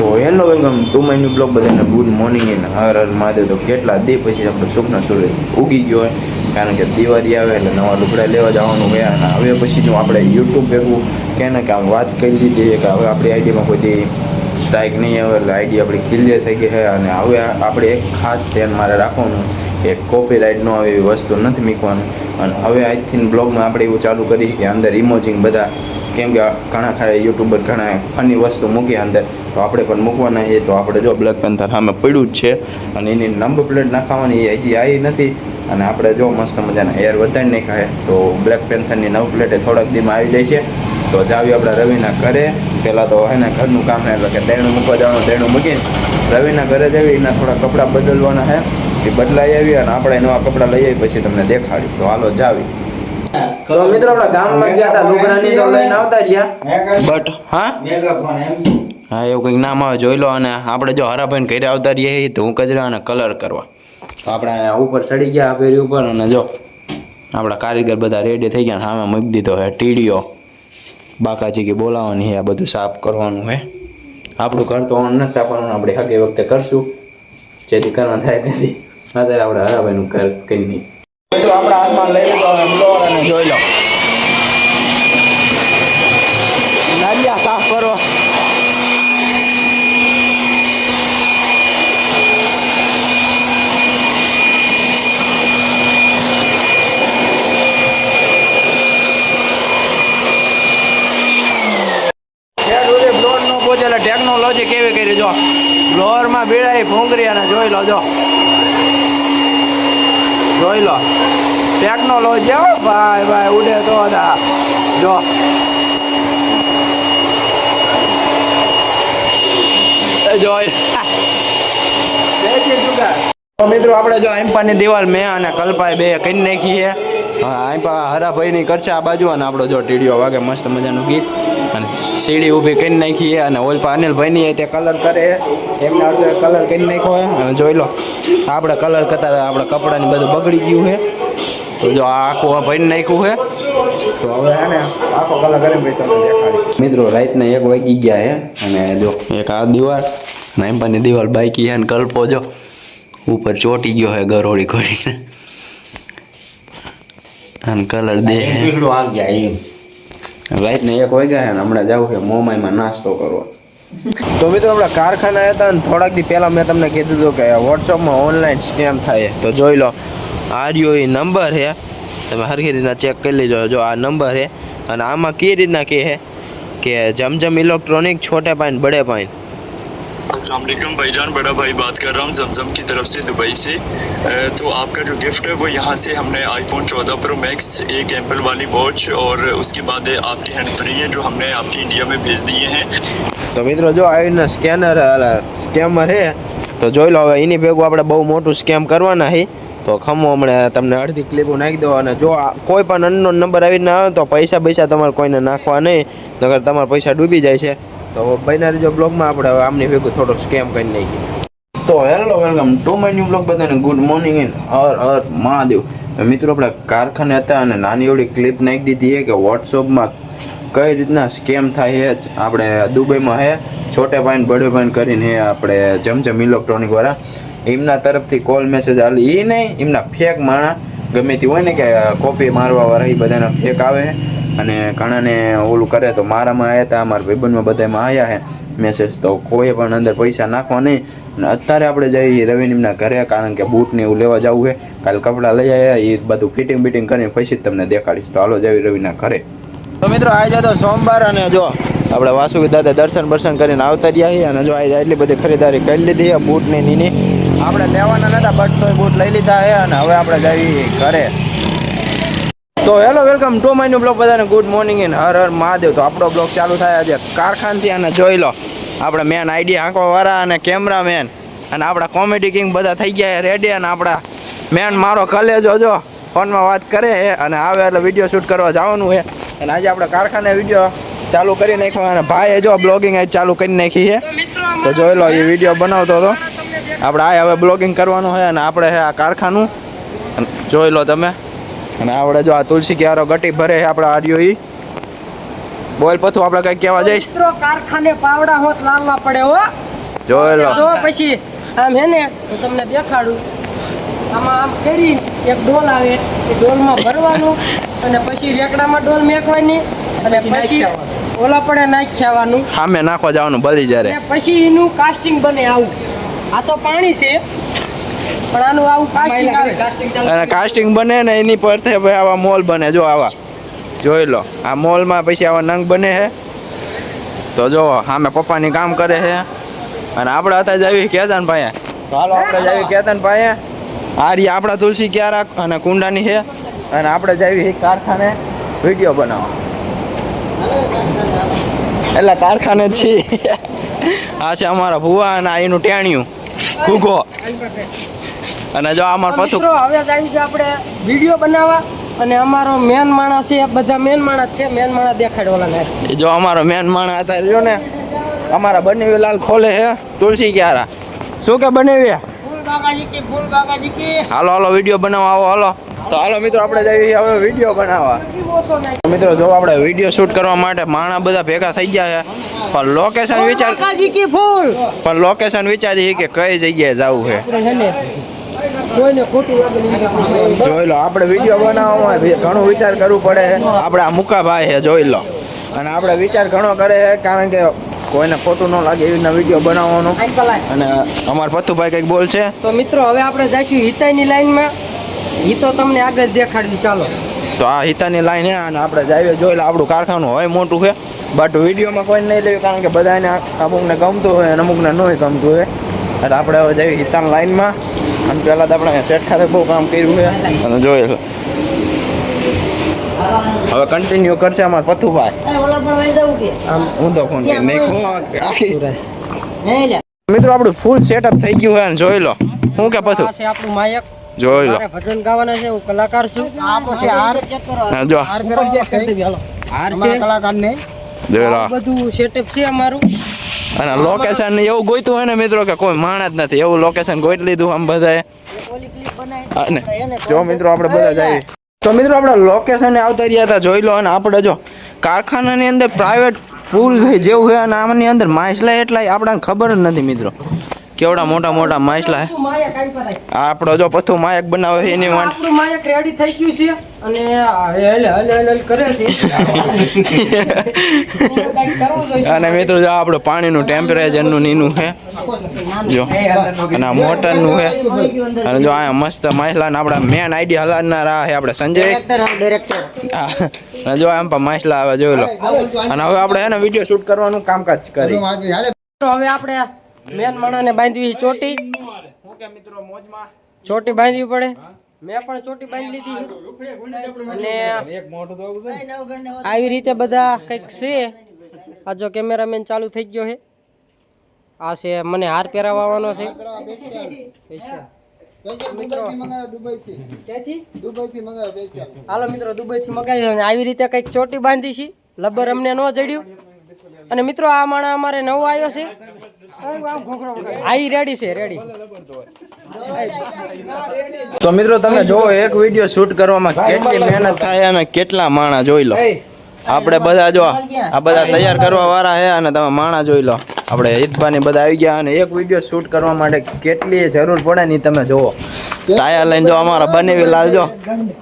તો hello, welcome to my new blog. બધાને good morning and Har Har Mahadev તો કેટલા દે પછી આપણે સ્વપ્ન સૂર્ય ઉગી ગયો હોય. કારણ કે દિવાળી આવે એટલે નવા લુગડા લેવા જવાનું ગયા અને હવે પછી જો આપણે યુટ્યુબ ભેગું કે ને કે આમ વાત કરી દીધી કે હવે આપણી આઈડીમાં કોઈ સ્ટ્રાઇક નહીં આવે એટલે આઈડી આપણી ક્લિયર થઈ ગઈ છે. અને હવે આપણે એક ખાસ ધ્યાન મારે રાખવાનું કે કોપીરાઇટ ન આવે એવી વસ્તુ નથી મૂકવાનું. અને હવે આજથી બ્લોગમાં આપણે એવું ચાલુ કરી કે અંદર ઇમોજિંગ બધા કેમ કે ઘણા ખરા યુટ્યુબર ઘણા ફની વસ્તુ મૂકી અંદર. તો આપણે પણ મૂકવાના છીએ. તો આપણે જો બ્લેક પેન્થર સામે પડ્યું જ છે અને એની નંબર પ્લેટ નાખવાની એ હજી આવી નથી. અને આપણે જો મસ્ત મજાના એર વધારી નાખાય તો બ્લેક પેન્થરની નવ પ્લેટે થોડાક દીમાં આવી જાય છે. તો જાવી આપણે રવિના ઘરે. પહેલાં તો હે ને ઘરનું કામ એટલે કે તેણું મૂકવા જવાનું તેણું મૂકીને રવિના ઘરે જવી, એના થોડા કપડાં બદલવાના છે એ બદલાઈ આવી અને આપણે નવા કપડાં લઈ આવી પછી તમને દેખાડ્યું. તો હાલો જાવી. તો મિત્રો આપણા ગામમાં ગયા હતા લુગડાની તો લઈને આવતા રહ્યા. બટ હા? હા એવું કંઈક નામ આવે જોઈ લો અને આપણે જો હરાભાઈને ઘરે આવતા રહીએ તો હું કચરા અને કલર કરવા. તો આપણે અહીંયા ઉપર ચડી ગયા પેરી ઉપર અને જો આપણા કારીગર બધા રેડી થઈ ગયા સામે મૂકી દીધો હે ટીડીઓ. બાકાજી કે બોલાવવાની છે આ બધું સાફ કરવાનું હે આપણું ઘર તો ઓન નથી સાફવાનું આપણે હગે વખતે કરશું. જેથી કરવા થાય તેથી. અત્યારે આપણે હરાભાઈનું ઘર કરી નહીં. મિત્રો, આપણે હાથમાં લઈ લીધો હવે અને જોઈ લો. નારિયા સાફ કરો. ટેકનોલોજી કેવી કરી જો. બ્લોરમાં બીડાઈ ભૂંગરી અને જોઈ લો જો. જોઈ લો. ટેકનોલોજી હો ભાઈ ભાઈ ઉડે તો દા જો. તો મિત્રો આપણે જો આઈમ્પાની દિવાલ મેં અને કલ્પાએ બે કરી નાખી છે. આઈમ્પા હરાભાઈની કરશે આ બાજુ અને આપણો જો ટીડીઓ વાગે મસ્ત મજાનું ગીત. અને સીડી ઊભી કરી નાખી છે અને ઓલપા અનિલભાઈની તે કલર કરે એમને અડધો કલર કરી નાખ્યો છે. અને જોઈ લો આપણે કલર કરતા આપણે કપડાની બધું બગડી ગયું છે. તો જો આ આખું આ ભરી નાખ્યું છે. તો હવે હે ને આખો કલર કરીને ભાઈ તમને દેખાડી. મિત્રો રાતના એક વાગી ગયા હે અને જો એક આ દિવાલ નાઈમ્પાની દિવાલ બાઈકી છે ને કલ્પો જો ઉપર ચોટી ગયો હે ગરોળી ઘોડી અને કલર દે રાતને એક વાગ્યા હે ને હમણાં જવું છે મોમાઈમાં નાસ્તો કરવો. તો મિત્રો આપણા કારખાના હતા ને થોડાક દી પહેલાં મેં તમને કીધું હતું કે વોટ્સઅપમાં ઓનલાઈન સ્કેમ થાય. તો જોઈ લો આર્યો એ નંબર છે તમે સરખી રીતના ચેક કરી લેજો. જો આ નંબર છે અને આમાં કઈ રીતના કે છે કે જમજમ इलेक्ट्रॉनिक छोटे पाइन बड़े पाइन अस्सलाम भाईजान बड़ा भाई बात कर रहा हूँ जमजम की तरफ़ से दुबई से। तो आपका जो गिफ्ट है वो यहाँ से हमने आईफोन 14 प्रो मैक्स एक एम्पल वाली वॉच और उसके बाद आपकी हैंड फ्री है जो हमने आपकी इंडिया में भेज दिए हैं। तो મિત્રો जो आई ना स्कैनर स्कैमर है तो जो लो इन्हीं भेगो આપણે बहुत मोटू स्कैम करवाना है। તો ખમો હમણાં તમને અડધી ક્લિપો નાખી દો અને જો કોઈ પણ અનનો નંબર આવીને આવે તો પૈસા પૈસા તમારે કોઈને નાખવા નહીં. નગર તમારા પૈસા ડૂબી જાય છે. તો બન્યા જો બ્લોગમાં આપણે આમની ભેગું થોડો સ્કેમ કરી નાખીએ. તો hello welcome to my new blog બધાને. Good morning and Har Har Mahadev. મિત્રો, આપણા કારખાને હતા અને નાની એવડી ક્લિપ નાખી દીધી છે કે વોટ્સઅપમાં કઈ રીતના સ્કેમ થાય છે આપણે દુબઈમાં હે છોટે પાઈન બડે પાઈન કરીને આપણે જમજમ ઇલેક્ટ્રોનિક વાળા. એમના તરફથી કોલ મેસેજ હાલી એ નહીં, એમના ફેક માણા. ગમે તે હોય ને કે કોપી મારવા વાળા એ બધાના ફેક આવે અને ઘણાને ઓલું કરે તો મારામાં આવ્યા હતા મારા ભાઈબંધમાં બધામાં આવ્યા છે. મેસેજ તો કોઈ પણ અંદર પૈસા નાખવા નહીં. અને અત્યારે આપણે જઈએ રવિનીમના ઘરે, કારણ કે બૂટને એવું લેવા જવું છે. કાલે કપડાં લઈ આવ્યા એ બધું ફિટિંગ બિટિંગ કરીને પછી જ તમને દેખાડીશ. તો હાલો જવી રવિના ઘરે. તો મિત્રો આજે તો સોમવાર અને જો આપણે વાસુકી દાદા દર્શન બર્શન કરીને આવતા રહ્યા છીએ અને જો આજે એટલી બધી ખરીદારી કરી લીધી બૂટની નીની આપણે લેવાના નતા બટ તોય બૂટ લઈ લીધા છે અને હવે આપણે જઈએ ઘરે. તો hello welcome to my new blog બધાને. Good morning and Har Har Mahadev. તો આપણો બ્લોગ ચાલુ થાય આજે કારખાનથી અને જોઈ લો, આપણે મેન આઈડી આંકવાવાળા અને કેમેરામેન અને આપણા કોમેડી કિંગ બધા થઈ ગયા રેડી અને આપણા મેન મારો કલે જોજો ફોનમાં વાત કરે છે અને આવે એટલે વીડિયો શૂટ કરવા જવાનું છે. અને આજે આપણે કારખાને વીડિયો ચાલુ કરી નાખ્યો અને ભાઈએ જો બ્લોગિંગ ચાલુ કરી નાખી છે. તો જોઈ લો, એ વીડિયો બનાવતો હતો. આપણે આ હવે બ્લોગિંગ કરવાનું છે અને આપણે આ કારખાનું. જોઈ લો તમે. અને આપણે જો આ તુલસી ક્યારો ગટી ભરે છે આપણે આર્યો ઈ. બોલ પથું આપણે કઈ કહેવા જઈશ? મિત્રો કારખાને પાવડા હોત લાવવા પડે હો. જોઈ લો. જો પછી આમ હે ને હું તમને દેખાડું. આમાં આમ કરી એક ડોલ આવે એ ડોલમાં ભરવાનું અને પછી રેકડામાં ડોલ મેકવાની અને પછી ઓલા પડે નાખ્યાવાનું સામે નાખવા જવાનું ભલી જ્યારે. પછી એનું કાસ્ટિંગ બને આવું. આ તો પાણી છે પણ આનું આવું કાસ્ટિંગ આવે. અને કાસ્ટિંગ બને ને એની પરથી ભાઈ આવા મોલ બને જો આવા. જોઈ લો આ મોલમાં પછી આવા નંગ બને છે. તો જો સામે પપ્પાની કામ કરે છે. અને આપણે હતા જાવી કેતન ભાઈ તો હાલો આપણે જાવી કેતન ભાઈ આ રહી આપણા તુલસી ક્યારા અને કુંડાની છે. અને આપણે જાવી કારખાને વીડિયો બનાવવા એટલે કારખાને જ છીએ. આ છે અમારા ભુવા અને આ એનું ટેણિયું. કુકો અને જો અમાર પાછું હવે જાય છે આપણે વીડિયો બનાવવા. અને અમારો મેન માણસ છે બધા મેન માણસ છે મેન માણસ દેખાડવાના ને જો અમારો મેન માણસ હતા જો ને. અમારા બનેવી લાલ ખોલે હે તુલસી ક્યારા. શું કે બનેવી? હાલો હાલો વીડિયો બનાવવા આવો હાલો. તો હાલો મિત્રો આપણે જઈએ હવે વીડિયો બનાવવા. મિત્રો જો આપણે વીડિયો શૂટ કરવા માટે માણા બધા ભેગા થઈ ગયા છે પણ લોકેશન વિચાર પણ લોકેશન વિચારી કે કઈ જગ્યાએ જવું છે. જોઈ લો આપણે વીડિયો બનાવવામાં ઘણો ઘણું વિચાર કરવું પડે છે. આપણે આ મુકાભાઈ છે જોઈ લો. અને આપણે વિચાર ઘણો કરે છે કારણ કે કોઈને ખોટું ન લાગે એવી રીતના વીડિયો બનાવવાનો. અને અમારા પથ્થુભાઈ કંઈક બોલશે તો મિત્રો હવે આપણે જઈશું હિતાઈની લાઈનમાં. હિતો તો તમને આગળ દેખાડવી. ચાલો. તો આ હિતાની લાઈન છે અને આપણે જઈએ જોઈએ લો આપણું કારખાનું હોય મોટું છે બટ વિડીયોમાં કોઈ નહીં લેવું કારણ કે બધાને અમુકને ગમતું હોય અને અમુકને નહીં ગમતું હોય. એટલે આપણે હવે જઈએ હિતાની લાઈનમાં. અને પહેલાં તો આપણે શેઠ ખાતે બહુ કામ કર્યું છે. અને જોઈ લો. હવે કન્ટિન્યુ કરશે અમાર પથુભાઈ. હું તો ફોન મિત્રો આપણું ફૂલ સેટઅપ થઈ ગયું હોય અને જોઈ લો. હું કે પથુ? આપણું માયક. જોઈ લો. ભજન ગાવાના છે હું કલાકાર છું. હા, જો. ઉપર જે હાર છે. લો. બધું સેટઅપ છે અમારું. અને લોકેશન એવું ગોઈતું હોય ને મિત્રો કે કોઈ માણસ જ નથી. એવું લોકેશન ગોઈ લીધું આમ બધાએ. અને જો મિત્રો આપણે બધા જઈએ. તો મિત્રો આપણે લોકેશન આવતા રહ્યા હતા, જોઈ લો અને આપણે જો કારખાનાની અંદર પ્રાઇવેટ પુલ જેવું છે અને આમની અંદર માછલા એટલા, આપણને ખબર જ નથી મિત્રો. કેવડા મોટા મોટા માછલા આપણો જો પથુ માયક બનાવે છે એની માટે આપણું માયક રેડી થઈ ગયું છે અને આ હલ હલ હલ કરે છે. અને મિત્રો જો આપણું પાણીનું ટેમ્પરેચરનું નીનું છે જો. અને આ મોટરનું છે અને જો આ મસ્ત માછલા આપણા મેન આઈડિયા હલાડનાર આ છે આપણે સંજય. હા. અને જો આમ પણ માછલા આવે જોઈ લો. અને હવે આપણે એને વીડિયો શૂટ કરવાનું કામકાજ કરી. હવે આપણે મેન માણાને બાંધવી ચોટી. મિત્રો મોજમાં? ચોટી બાંધવી પડે. મેં પણ ચોટી બાંધી લીધી અને આવી રીતે બધા કંઈક છે. આ જો કેમેરામેન ચાલુ થઈ ગયો છે. આ છે મને હાર પહેરાવવાનો છે? હાલો મિત્રો દુબઈ થી મગાવી આવી રીતે કંઈક ચોટી બાંધી છે. લબર અમને ન જડ્યું. અને મિત્રો આ માણા અમારે નવો આવ્યો છે. આઈ તો મિત્રો, તમે જોવો એક વીડિયો શૂટ કરવામાં કેટલી મહેનત થાય અને કેટલા માણા જોઈ લો. આપણે બધા જો, આ બધા તૈયાર કરવા વાળા છે અને તમે માણા જોઈ લો. આપણે હિતભાની બધા આવી ગયા અને એક વીડિયો શૂટ કરવા માટે કેટલી જરૂર પડે ને તમે જુઓ. ટાયર લઈને જો અમારા બનેવી લાલજો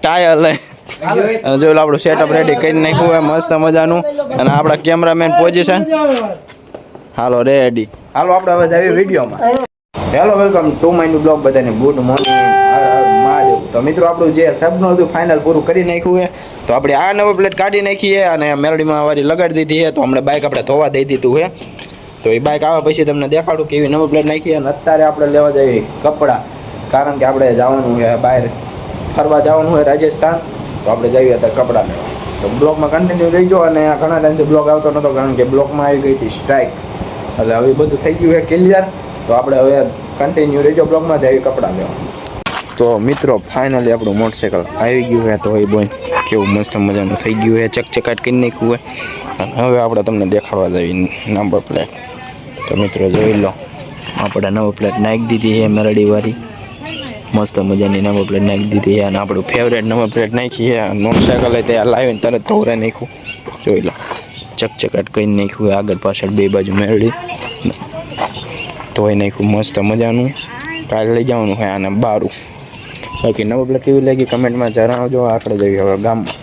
ટાયર લઈ. અને જોઈ લો, આપણું સેટઅપ રેડી કરી નાખ્યું હોય મસ્ત મજાનું. અને આપણા કેમેરામેન પોઝિશન હાલો રેડી હાલો, આપણે હવે જઈએ વિડીયોમાં. Hello, welcome to my new blog. બધાને ગુડ મોર્નિંગ. તો મિત્રો, આપણું જે સબનું હતું ફાઇનલ પૂરું કરી નાખ્યું છે. તો આપણે આ નવો પ્લેટ કાઢી નાખીએ અને મેલડીમાં વારી લગાડી દીધી છે. તો હમણાં બાઇક આપણે ધોવા દઈ દીધું છે. તો એ બાઇક આવે પછી તમને દેખાડું કેવી નવી પ્લેટ નાખી અને અત્યારે આપણે લેવા જઈએ કપડાં. કારણ કે આપણે જવાનું છે બહાર. ફરવા જવાનું હોય રાજસ્થાન. તો આપણે જઈએ અત્યારે કપડાં લેવા. તો બ્લોગમાં કન્ટિન્યુ રહીજો. અને ઘણા ટાઈમથી બ્લોગ આવતો નહોતો કારણ કે બ્લોગમાં આવી ગઈ હતી સ્ટ્રાઇક એટલે હવે બધું થઈ ગયું છે ક્લિયર તો આપણે હવે કન્ટિન્યુ રેજો બ્લોગમાં આવી કપડાં લેવા. તો મિત્રો ફાઇનલી આપણું મોટરસાઇકલ આવી ગયું છે તો એ બોય કેવું મસ્ત મજાનું થઈ ગયું છે ચકચકાટ કરી નાખ્યું હોય અને હવે આપણે તમને દેખાડવા જઈએ નંબર પ્લેટ તો મિત્રો, જોઈ લો. આપણે નવો પ્લેટ નાખી દીધી છે મેરડીવાળી. મસ્ત મજાની નવો પ્લેટ નાખી દીધી અને આપણું ફેવરેટ નવો પ્લેટ નાખી છે મોટરસાઇકલ તે લાવીને તરત ધોરે નાખ્યું. જોઈ લો. ચકચકાટ કરી નાખ્યું, આગળ પાછળ બે બાજુ મેળવી ધોઈ નાખ્યું, મસ્ત મજાનું. કાલે લઈ જવાનું હોય આને બારું. બાકી નવ કેવી લાગી કમેન્ટમાં જણાવજો. આપણે જઈએ હવે ગામમાં.